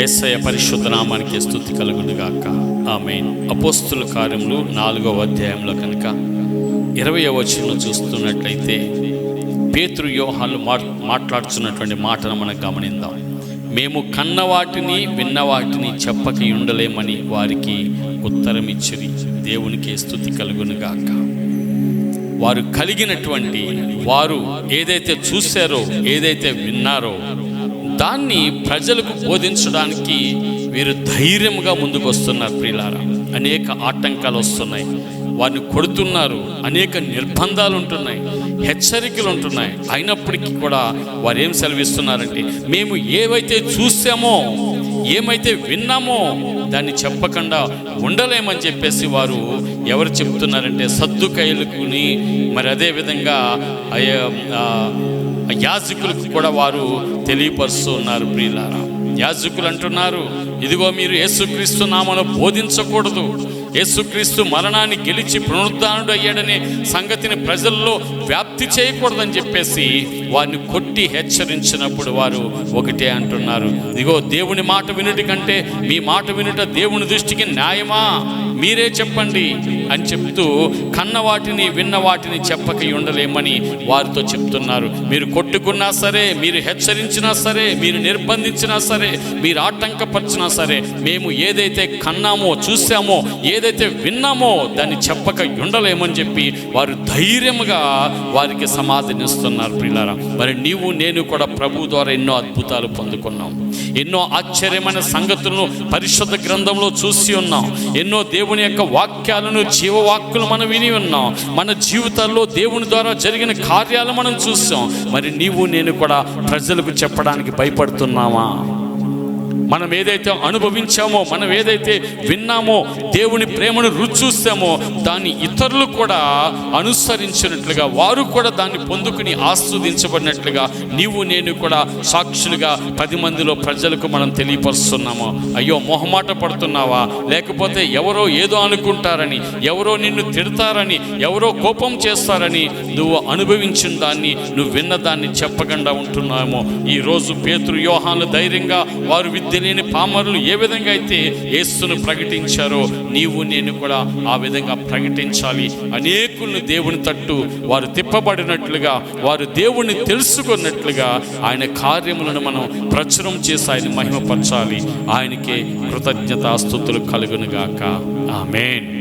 SI పరిశుద్ధ నామానికి స్థుతి కలుగునుగాక. ఆమె అపోస్తుల కార్యములు నాలుగవ అధ్యాయంలో కనుక ఇరవై వచనంలో చూస్తున్నట్లయితే పేతురు యోహాలు మా మాట్లాడుతున్నటువంటి మాటను మనం గమనిద్దాం మేము కన్న వాటిని విన్న వాటిని చెప్పక ఉండలేమని వారికి ఉత్తరం ఇచ్చిరి దేవునికి స్థుతి కలుగునుగాక. వారు కలిగినటువంటి వారు ఏదైతే చూశారో ఏదైతే విన్నారో దాన్ని ప్రజలకు బోధించడానికి వీరు ధైర్యంగా ముందుకు వస్తున్నారు ప్రియులారా. అనేక ఆటంకాలు వస్తున్నాయి. వారిని కొడుతున్నారు. అనేక నిర్బంధాలు ఉంటున్నాయి. హెచ్చరికలు ఉంటున్నాయి అయినప్పటికీ కూడా వారు ఏం సెలవిస్తున్నారంటే మేము ఏవైతే చూసామో ఏమైతే విన్నామో దాన్ని చెప్పకుండా ఉండలేమని చెప్పేసి వారు ఎవరు చెప్తున్నారంటే సద్దుకైలుకుని మరి అదే విధంగా యాజకులకు కూడా వారు తెలియపరుస్తూ ఉన్నారు ప్రియులారా. యాజకులు అంటున్నారు ఇదిగో మీరు యేసుక్రీస్తు నామను బోధించకూడదు. యేసుక్రీస్తు మరణాన్ని గెలిచి పునరుద్ధానుడు అయ్యాడనే సంగతిని ప్రజల్లో వ్యాప్తి చేయకూడదని చెప్పేసి వారిని కొట్టి హెచ్చరించినప్పుడు వారు ఒకటే అంటున్నారు. ఇదిగో దేవుని మాట వినుటి కంటే మీ మాట వినుట దేవుని దృష్టికి న్యాయమా? మీరే చెప్పండి అని చెప్తూ కన్న వాటిని విన్న వాటిని చెప్పక ఉండలేమని వారితో చెప్తున్నారు. మీరు కొట్టుకున్నా సరే మీరు హెచ్చరించినా సరే మీరు నిర్బంధించినా సరే మీరు ఆటంకపరిచినా సరే మేము ఏదైతే కన్నామో చూసామో ఏదైతే విన్నామో దాన్ని చెప్పక ఉండలేమని చెప్పి వారు ధైర్యంగా వారికి సమాధానిస్తున్నారు పిల్లరా మరి నీవు నేను కూడా ప్రభు ద్వారా ఎన్నో అద్భుతాలు పొందుకున్నాం. ఎన్నో ఆశ్చర్యమైన సంగతులను పరిశుద్ధ గ్రంథంలో చూసి ఉన్నాం. ఎన్నో దేవుని యొక్క వాక్యాలను జీవవాక్కులు మనం విని ఉన్నాం. మన జీవితాల్లో దేవుని ద్వారా జరిగిన కార్యాలు మనం చూసాం. మరి నీవు నేను కూడా ప్రజలకు చెప్పడానికి భయపడుతున్నామా మనం ఏదైతే అనుభవించామో మనం ఏదైతే విన్నామో దేవుని ప్రేమను రుచి చూస్తామో దాన్ని ఇతరులు కూడా అనుసరించినట్లుగా వారు కూడా దాన్ని పొందుకుని ఆస్వాదించబడినట్లుగా నీవు నేను కూడా సాక్షులుగా పది మందిలో ప్రజలకు మనం తెలియపరుస్తున్నాము. అయ్యో మొహమాట పడుతున్నావా? లేకపోతే ఎవరో ఏదో అనుకుంటారని ఎవరో నిన్ను తిడతారని ఎవరో కోపం చేస్తారని నువ్వు అనుభవించిన దాన్ని నువ్వు విన్న దాన్ని చెప్పకుండా ఉంటున్నామో. ఈ రోజు పేతురు యోహాను ధైర్యంగా వారు విద్య పామరులు ఏ విధంగా అయితే యేసును ప్రకటించారో నీవు నేను కూడా ఆ విధంగా ప్రకటించాలి. అనేకులను దేవుని తట్టు వారు తిప్పబడినట్లుగా వారు దేవుణ్ణి తెలుసుకున్నట్లుగా ఆయన కార్యములను మనం ప్రచురం చేసి ఆయన మహిమపరచాలి. ఆయనకే కృతజ్ఞతాస్థుతులు కలుగునుగాక. ఆమెన్.